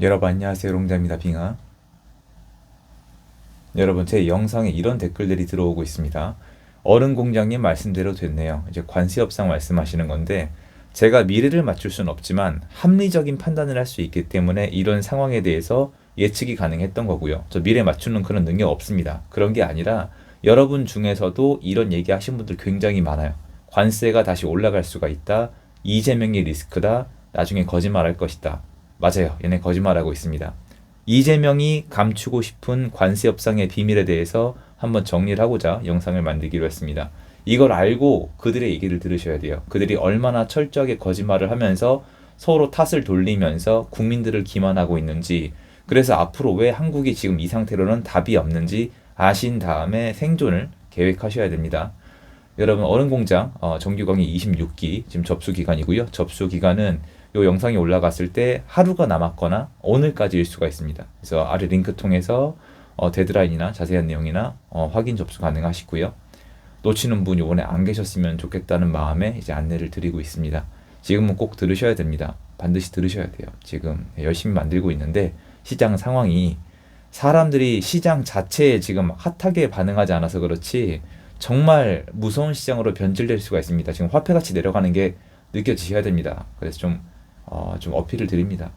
여러분 안녕하세요. 롱자입니다. 빙하. 여러분 제 영상에 이런 댓글들이 들어오고 있습니다. 어른 공장님 말씀대로 됐네요. 이제 관세 협상 말씀하시는 건데 제가 미래를 맞출 수는 없지만 합리적인 판단을 할 수 있기 때문에 이런 상황에 대해서 예측이 가능했던 거고요. 저 미래 맞추는 그런 능력 없습니다. 그런 게 아니라 여러분 중에서도 이런 얘기 하신 분들 굉장히 많아요. 관세가 다시 올라갈 수가 있다. 이재명의 리스크다. 나중에 거짓말할 것이다 맞아요. 얘네 거짓말하고 있습니다. 이재명이 감추고 싶은 관세 협상의 비밀에 대해서 한번 정리를 하고자 영상을 만들기로 했습니다. 이걸 알고 그들의 얘기를 들으셔야 돼요. 그들이 얼마나 철저하게 거짓말을 하면서 서로 탓을 돌리면서 국민들을 기만하고 있는지, 그래서 앞으로 왜 한국이 지금 이 상태로는 답이 없는지 아신 다음에 생존을 계획하셔야 됩니다. 여러분 어른공장 어, 정규 강의 26기 지금 접수 기간이고요. 접수 기간은 이 영상이 올라갔을 때 하루가 남았거나 오늘까지일 수가 있습니다. 그래서 아래 링크 통해서 어, 데드라인이나 자세한 내용이나 어, 확인 접수 가능하시고요. 놓치는 분 이번에 안 계셨으면 좋겠다는 마음에 이제 안내를 드리고 있습니다. 지금은 꼭 들으셔야 됩니다. 반드시 들으셔야 돼요. 지금 열심히 만들고 있는데 시장 상황이 사람들이 시장 자체에 지금 핫하게 반응하지 않아서 그렇지 정말 무서운 시장으로 변질될 수가 있습니다. 지금 화폐 가치 내려가는 게 느껴지셔야 됩니다. 그래서 좀 어, 좀 어필을 드립니다.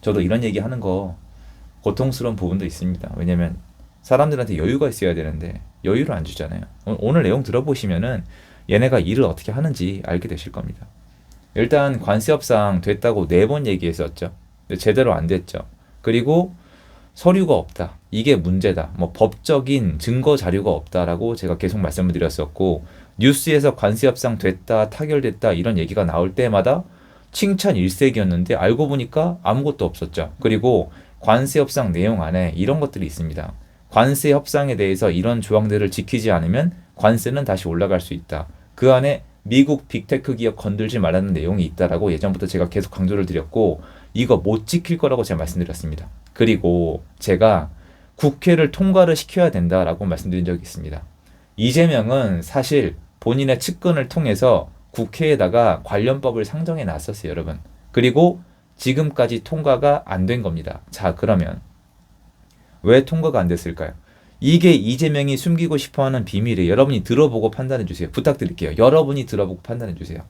저도 이런 얘기 하는 거 고통스러운 부분도 있습니다. 왜냐면 사람들한테 여유가 있어야 되는데 여유를 안 주잖아요. 오늘 내용 들어보시면은 얘네가 일을 어떻게 하는지 알게 되실 겁니다. 일단 관세 협상 됐다고 네 번 얘기했었죠. 제대로 안 됐죠. 그리고 서류가 없다. 이게 문제다. 뭐 법적인 증거 자료가 없다라고 제가 계속 말씀을 드렸었고 뉴스에서 관세 협상 됐다, 타결됐다 이런 얘기가 나올 때마다 칭찬 일색이었는데 알고 보니까 아무것도 없었죠. 그리고 관세 협상 내용 안에 이런 것들이 있습니다. 관세 협상에 대해서 이런 조항들을 지키지 않으면 관세는 다시 올라갈 수 있다. 그 안에 미국 빅테크 기업 건들지 말라는 내용이 있다라고 예전부터 제가 계속 강조를 드렸고 이거 못 지킬 거라고 제가 말씀드렸습니다. 그리고 제가 국회를 통과를 시켜야 된다라고 말씀드린 적이 있습니다. 이재명은 사실 본인의 측근을 통해서 국회에다가 관련법을 상정해 놨었어요, 여러분. 그리고 지금까지 통과가 안 된 겁니다. 자, 그러면 왜 통과가 안 됐을까요? 이게 이재명이 숨기고 싶어 하는 비밀이에요. 여러분이 들어보고 판단해 주세요. 부탁드릴게요. 여러분이 들어보고 판단해 주세요.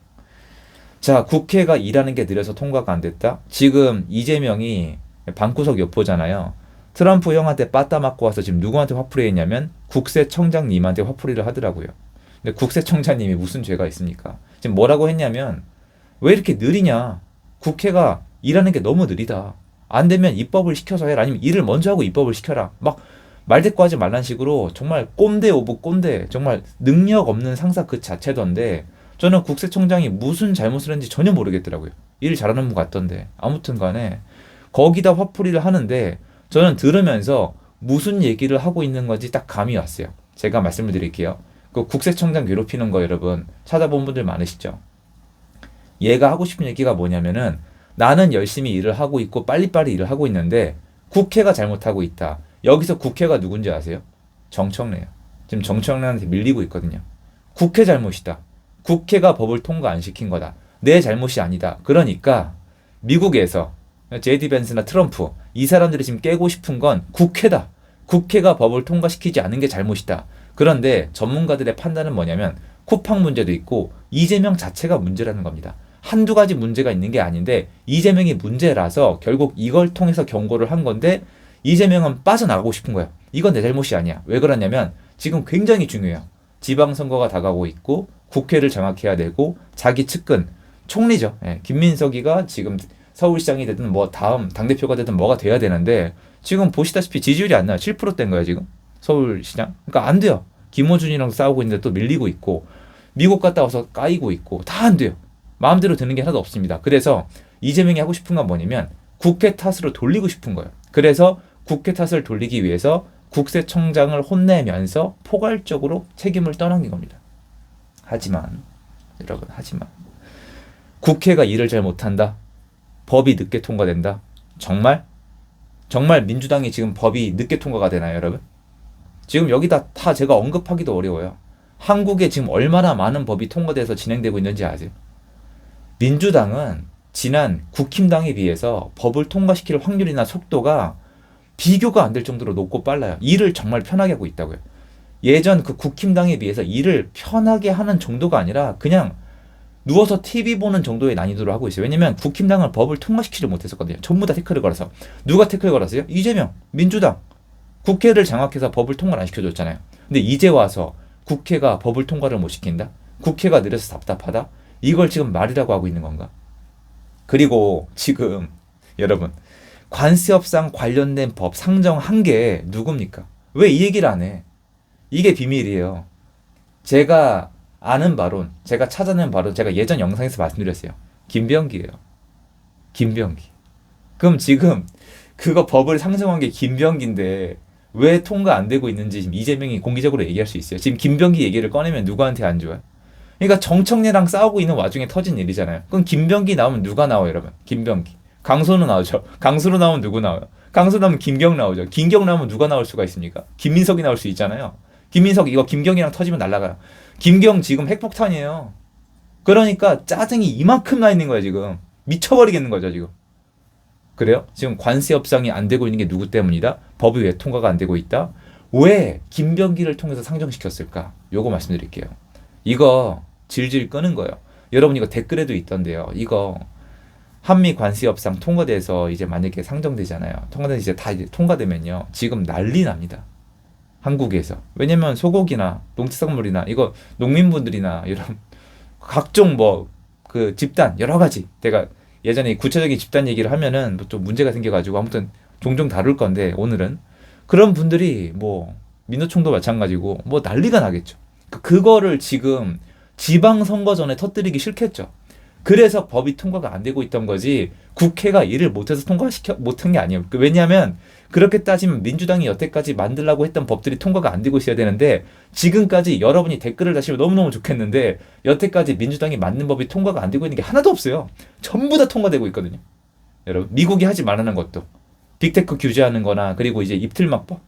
자, 국회가 일하는 게 느려서 통과가 안 됐다? 지금 이재명이 방구석 여포잖아요. 트럼프 형한테 빠따 맞고 와서 지금 누구한테 화풀이 했냐면 국세청장님한테 화풀이를 하더라고요. 근데 국세청장님이 무슨 죄가 있습니까? 지금 뭐라고 했냐면 왜 이렇게 느리냐? 국회가 일하는 게 너무 느리다. 안 되면 입법을 시켜서 해라. 아니면 일을 먼저 하고 입법을 시켜라. 막 말대꾸 하지 말란 식으로 정말 꼰대 오브 꼰대 정말 능력 없는 상사 그 자체던데 저는 국세청장이 무슨 잘못을 했는지 전혀 모르겠더라고요. 일 잘하는 분 같던데 아무튼 간에 거기다 화풀이를 하는데 저는 들으면서 무슨 얘기를 하고 있는 건지 딱 감이 왔어요. 제가 말씀을 드릴게요. 그 국세청장 괴롭히는 거 여러분 찾아본 분들 많으시죠? 얘가 하고 싶은 얘기가 뭐냐면은 나는 열심히 일을 하고 있고 빨리빨리 일을 하고 있는데 국회가 잘못하고 있다. 여기서 국회가 누군지 아세요? 정청래요. 지금 정청래한테 밀리고 있거든요. 국회 잘못이다. 국회가 법을 통과 안 시킨 거다. 내 잘못이 아니다. 그러니까 미국에서 제디 벤스나 트럼프 이 사람들이 지금 깨고 싶은 건 국회다. 국회가 법을 통과시키지 않은 게 잘못이다. 그런데 전문가들의 판단은 뭐냐면 쿠팡 문제도 있고 이재명 자체가 문제라는 겁니다. 한두 가지 문제가 있는 게 아닌데 이재명이 문제라서 결국 이걸 통해서 경고를 한 건데 이재명은 빠져나가고 싶은 거예요. 이건 내 잘못이 아니야. 왜 그러냐면 지금 굉장히 중요해요. 지방선거가 다가오고 있고 국회를 장악해야 되고 자기 측근 총리죠. 예, 김민석이가 지금 서울시장이 되든 뭐 다음 당대표가 되든 뭐가 돼야 되는데 지금 보시다시피 지지율이 안 나요. 7%된 거예요, 지금. 서울시장. 그러니까 안 돼요. 김호준이랑 싸우고 있는데 또 밀리고 있고 미국 갔다 와서 까이고 있고 다 안 돼요. 마음대로 되는 게 하나도 없습니다. 그래서 이재명이 하고 싶은 건 뭐냐면 국회 탓으로 돌리고 싶은 거예요. 그래서 국회 탓을 돌리기 위해서 국세청장을 혼내면서 포괄적으로 책임을 떠넘긴 겁니다. 하지만 여러분 하지만 국회가 일을 잘 못한다. 법이 늦게 통과된다. 정말? 정말 민주당이 지금 법이 늦게 통과가 되나요, 여러분? 지금 여기다 다 제가 언급하기도 어려워요. 한국에 지금 얼마나 많은 법이 통과돼서 진행되고 있는지 아세요? 민주당은 지난 국힘당에 비해서 법을 통과시킬 확률이나 속도가 비교가 안 될 정도로 높고 빨라요. 일을 정말 편하게 하고 있다고요. 예전 그 국힘당에 비해서 일을 편하게 하는 정도가 아니라 그냥 누워서 TV 보는 정도의 난이도로 하고 있어요. 왜냐면 국힘당은 법을 통과시키지 못했었거든요. 전부 다 태클을 걸어서. 누가 태클 걸었어요? 이재명, 민주당. 국회를 장악해서 법을 통과를 안 시켜줬잖아요. 근데 이제 와서 국회가 법을 통과를 못 시킨다? 국회가 느려서 답답하다? 이걸 지금 말이라고 하고 있는 건가? 그리고 지금 여러분 관세협상 관련된 법 상정 한 게 누굽니까? 왜 이 얘기를 안 해? 이게 비밀이에요. 제가 아는 바론, 제가 찾아낸 바론, 제가 예전 영상에서 말씀드렸어요. 김병기예요. 김병기. 그럼 지금 그거 법을 상정한 게 김병기인데 왜 통과 안 되고 있는지 지금 이재명이 공개적으로 얘기할 수 있어요. 지금 김병기 얘기를 꺼내면 누구한테 안 좋아요? 그러니까 정청래랑 싸우고 있는 와중에 터진 일이잖아요. 그럼 김병기 나오면 누가 나와요, 여러분? 김병기. 강선우 나오죠. 강선우 나오면 누구 나와요? 강선우 나오면 김경 나오죠. 김경 나오면 누가 나올 수가 있습니까? 김민석이 나올 수 있잖아요. 김민석 이거 김경이랑 터지면 날라가요. 김경 지금 핵폭탄이에요. 그러니까 짜증이 이만큼 나 있는 거야 지금. 미쳐버리겠는 거죠 지금. 그래요? 지금 관세 협상이 안 되고 있는 게 누구 때문이다? 법이 왜 통과가 안 되고 있다? 왜 김병기를 통해서 상정시켰을까? 요거 말씀드릴게요. 이거 질질 끄는 거예요. 여러분 이거 댓글에도 있던데요. 이거 한미 관세 협상 통과돼서 이제 만약에 상정되잖아요. 통과돼 이제 다 이제 통과되면요. 지금 난리 납니다. 한국에서. 왜냐면 소고기나 농축산물이나 이거 농민분들이나 이런 각종 뭐 그 집단 여러 가지 내가 예전에 구체적인 집단 얘기를 하면은 뭐좀 문제가 생겨가지고 아무튼 종종 다룰 건데 오늘은 그런 분들이 뭐 민노총도 마찬가지고 뭐 난리가 나겠죠. 그- 그거를 지금 지방 선거 전에 터뜨리기 싫겠죠. 그래서 법이 통과가 안 되고 있던 거지 국회가 일을 못해서 통과시켜 못한 게 아니에요. 그 왜냐하면 그렇게 따지면 민주당이 여태까지 만들라고 했던 법들이 통과가 안 되고 있어야 되는데 지금까지 여러분이 댓글을 다시면 너무너무 좋겠는데 여태까지 민주당이 만든 법이 통과가 안 되고 있는 게 하나도 없어요. 전부 다 통과되고 있거든요. 여러분 미국이 하지 말라는 것도 빅테크 규제하는 거나 그리고 이제 입틀막법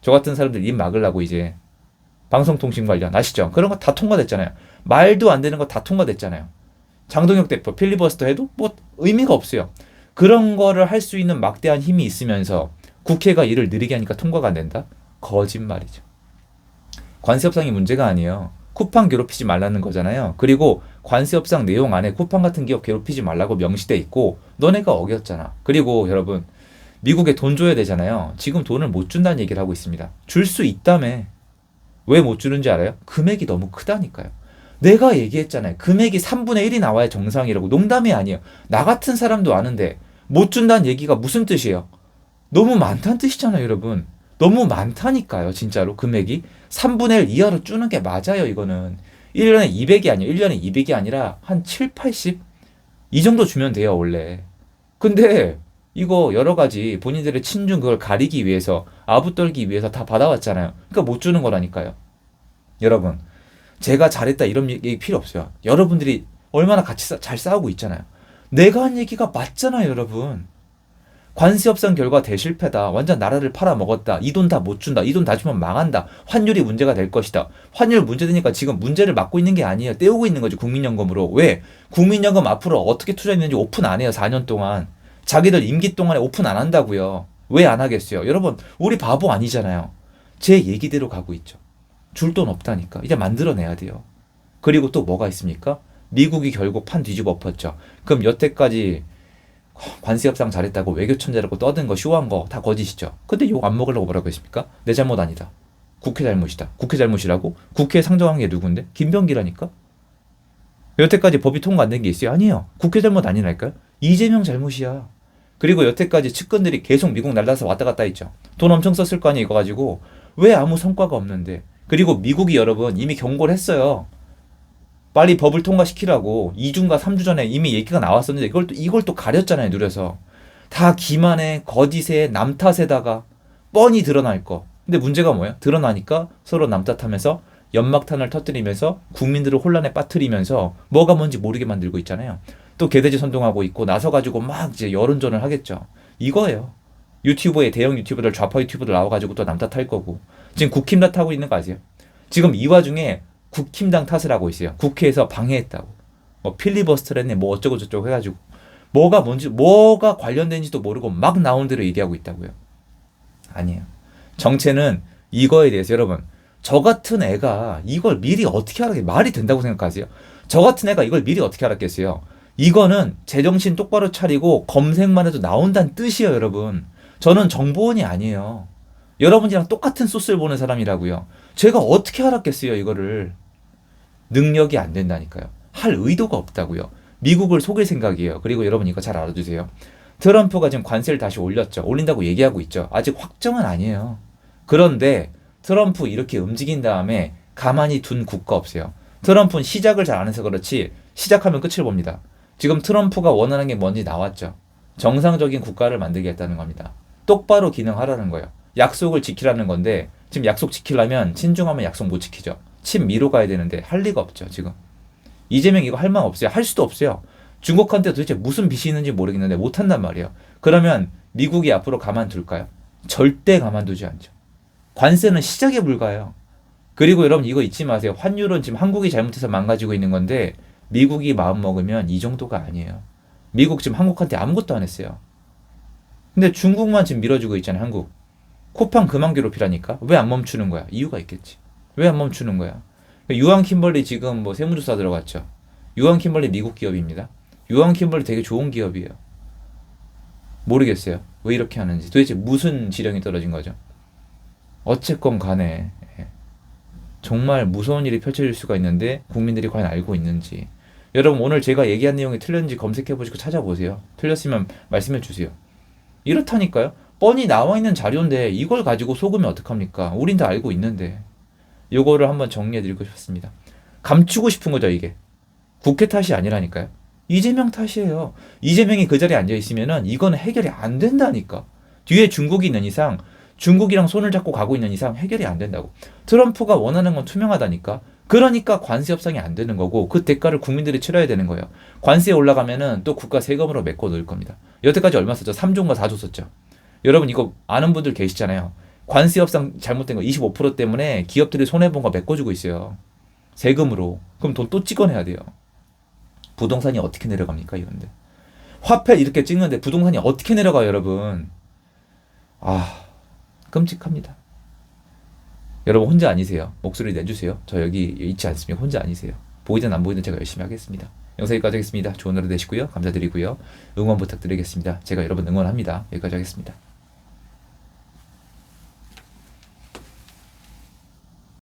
저 같은 사람들 입 막으려고 이제 방송통신 관련 아시죠? 그런 거 다 통과됐잖아요. 말도 안 되는 거 다 통과됐잖아요. 장동혁 대표 필리버스터 해도 뭐 의미가 없어요. 그런 거를 할 수 있는 막대한 힘이 있으면서 국회가 일을 느리게 하니까 통과가 안 된다? 거짓말이죠. 관세 협상이 문제가 아니에요. 쿠팡 괴롭히지 말라는 거잖아요. 그리고 관세 협상 내용 안에 쿠팡 같은 기업 괴롭히지 말라고 명시돼 있고 너네가 어겼잖아. 그리고 여러분 미국에 돈 줘야 되잖아요. 지금 돈을 못 준다는 얘기를 하고 있습니다. 줄 수 있다며. 왜 못 주는지 알아요? 금액이 너무 크다니까요. 내가 얘기했잖아요. 금액이 3분의 1이 나와야 정상이라고. 농담이 아니에요. 나 같은 사람도 아는데 못 준다는 얘기가 무슨 뜻이에요? 너무 많다는 뜻이잖아요, 여러분. 너무 많다니까요, 진짜로. 금액이. 3분의 1 이하로 주는 게 맞아요, 이거는. 1년에 200이 아니에요. 1년에 200이 아니라 한 7, 80? 이 정도 주면 돼요, 원래. 근데 이거 여러 가지 본인들의 친중 그걸 가리기 위해서 아부 떨기 위해서 다 받아왔잖아요. 그러니까 못 주는 거라니까요. 여러분, 제가 잘했다 이런 얘기 필요 없어요. 여러분들이 얼마나 같이 싸- 잘 싸우고 있잖아요. 내가 한 얘기가 맞잖아요, 여러분. 관세 협상 결과 대실패다. 완전 나라를 팔아먹었다. 이 돈 다 못 준다. 이 돈 다 주면 망한다. 환율이 문제가 될 것이다. 환율 문제되니까 지금 문제를 막고 있는 게 아니에요. 떼우고 있는 거지, 국민연금으로. 왜? 국민연금 앞으로 어떻게 투자했는지 오픈 안 해요, 4년 동안. 자기들 임기 동안에 오픈 안 한다고요. 왜 안 하겠어요? 여러분, 우리 바보 아니잖아요. 제 얘기대로 가고 있죠. 줄 돈 없다니까. 이제 만들어내야 돼요. 그리고 또 뭐가 있습니까? 미국이 결국 판 뒤집어 엎었죠. 그럼 여태까지 관세 협상 잘했다고 외교 천재라고 떠든 거 쇼한 거 다 거짓이죠. 근데 욕 안 먹으려고 뭐라고 했습니까? 내 잘못 아니다. 국회 잘못이다. 국회 잘못이라고? 국회 상정한 게 누군데? 김병기라니까? 여태까지 법이 통과 안 된 게 있어요? 아니에요. 국회 잘못 아니라니까요? 이재명 잘못이야. 그리고 여태까지 측근들이 계속 미국 날라서 왔다 갔다 했죠. 돈 엄청 썼을 거 아니에요, 이거 가지고. 왜 아무 성과가 없는데. 그리고 미국이 여러분 이미 경고를 했어요. 빨리 법을 통과시키라고 2주인가 3주 전에 이미 얘기가 나왔었는데 이걸 또, 이걸 또 가렸잖아요, 누려서. 다 기만에, 거짓에, 남 탓에다가 뻔히 드러날 거. 근데 문제가 뭐야? 드러나니까 서로 남 탓하면서 연막탄을 터뜨리면서 국민들을 혼란에 빠뜨리면서 뭐가 뭔지 모르게 만들고 있잖아요. 또 개돼지 선동하고 있고 나서 가지고 막 이제 여론전을 하겠죠. 이거예요. 유튜브에 대형 유튜버들 좌파 유튜버들 나와가지고 또 남 탓 할 거고 지금 국힘 탓하고 있는 거 아세요? 지금 이 와중에 국힘당 탓을 하고 있어요. 국회에서 방해했다고. 뭐 필리버스터랬네 뭐 어쩌고 저쩌고 해가지고 뭐가 뭔지 뭐가 관련된지도 모르고 막 나온 대로 얘기하고 있다고요. 아니에요. 정체는 이거에 대해서 여러분 저 같은 애가 이걸 미리 어떻게 알았게 말이 된다고 생각하세요? 저 같은 애가 이걸 미리 어떻게 알았겠어요? 이거는 제정신 똑바로 차리고 검색만 해도 나온다는 뜻이에요, 여러분. 저는 정보원이 아니에요. 여러분이랑 똑같은 소스를 보는 사람이라고요. 제가 어떻게 알았겠어요, 이거를. 능력이 안 된다니까요. 할 의도가 없다고요. 미국을 속일 생각이에요. 그리고 여러분 이거 잘 알아두세요. 트럼프가 지금 관세를 다시 올렸죠. 올린다고 얘기하고 있죠. 아직 확정은 아니에요. 그런데 트럼프 이렇게 움직인 다음에 가만히 둔 국가 없어요. 트럼프는 시작을 잘 안 해서 그렇지 시작하면 끝을 봅니다. 지금 트럼프가 원하는 게 뭔지 나왔죠. 정상적인 국가를 만들겠다는 겁니다. 똑바로 기능하라는 거예요. 약속을 지키라는 건데 지금 약속 지키려면 친중하면 약속 못 지키죠. 친미로 가야 되는데 할 리가 없죠, 지금. 이재명 이거 할말 없어요. 할 수도 없어요. 중국한테 도대체 무슨 빚이 있는지 모르겠는데 못 한단 말이에요. 그러면 미국이 앞으로 가만둘까요? 절대 가만두지 않죠. 관세는 시작에 불과해요. 그리고 여러분 이거 잊지 마세요. 환율은 지금 한국이 잘못해서 망가지고 있는 건데 미국이 마음 먹으면 이 정도가 아니에요. 미국 지금 한국한테 아무것도 안 했어요. 근데 중국만 지금 밀어주고 있잖아요. 한국. 쿠팡 그만 괴롭히라니까. 왜 안 멈추는 거야? 이유가 있겠지. 왜 안 멈추는 거야? 유한 킴벌리 지금 뭐 세무조사 들어갔죠. 유한 킴벌리 미국 기업입니다. 유한 킴벌리 되게 좋은 기업이에요. 모르겠어요. 왜 이렇게 하는지. 도대체 무슨 지령이 떨어진 거죠? 어쨌건 간에 예. 정말 무서운 일이 펼쳐질 수가 있는데 국민들이 과연 알고 있는지 여러분 오늘 제가 얘기한 내용이 틀렸는지 검색해 보시고 찾아보세요. 틀렸으면 말씀해 주세요. 이렇다니까요. 뻔히 나와 있는 자료인데 이걸 가지고 속으면 어떡합니까? 우린 다 알고 있는데. 요거를 한번 정리해 드리고 싶습니다. 감추고 싶은 거죠, 이게. 국회 탓이 아니라니까요. 이재명 탓이에요. 이재명이 그 자리에 앉아 있으면은 이거는 해결이 안 된다니까. 뒤에 중국이 있는 이상 중국이랑 손을 잡고 가고 있는 이상 해결이 안 된다고. 트럼프가 원하는 건 투명하다니까. 그러니까 관세 협상이 안 되는 거고 그 대가를 국민들이 치러야 되는 거예요. 관세에 올라가면은 또 국가 세금으로 메꿔 놓을 겁니다. 여태까지 얼마 썼죠? 3조인가 4조 썼죠. 여러분 이거 아는 분들 계시잖아요. 관세 협상 잘못된 거 25% 때문에 기업들이 손해 본 거 메꿔 주고 있어요. 세금으로. 그럼 돈 또 찍어내야 돼요. 부동산이 어떻게 내려갑니까 이런데. 화폐 이렇게 찍는데 부동산이 어떻게 내려가요 여러분. 아 끔찍합니다. 여러분 혼자 아니세요. 목소리 내주세요. 저 여기 있지 않습니다. 혼자 아니세요. 보이든 안 보이든 제가 열심히 하겠습니다. 영상 여기까지 하겠습니다. 좋은 하루 되시고요. 감사드리고요. 응원 부탁드리겠습니다. 제가 여러분 응원합니다. 여기까지 하겠습니다.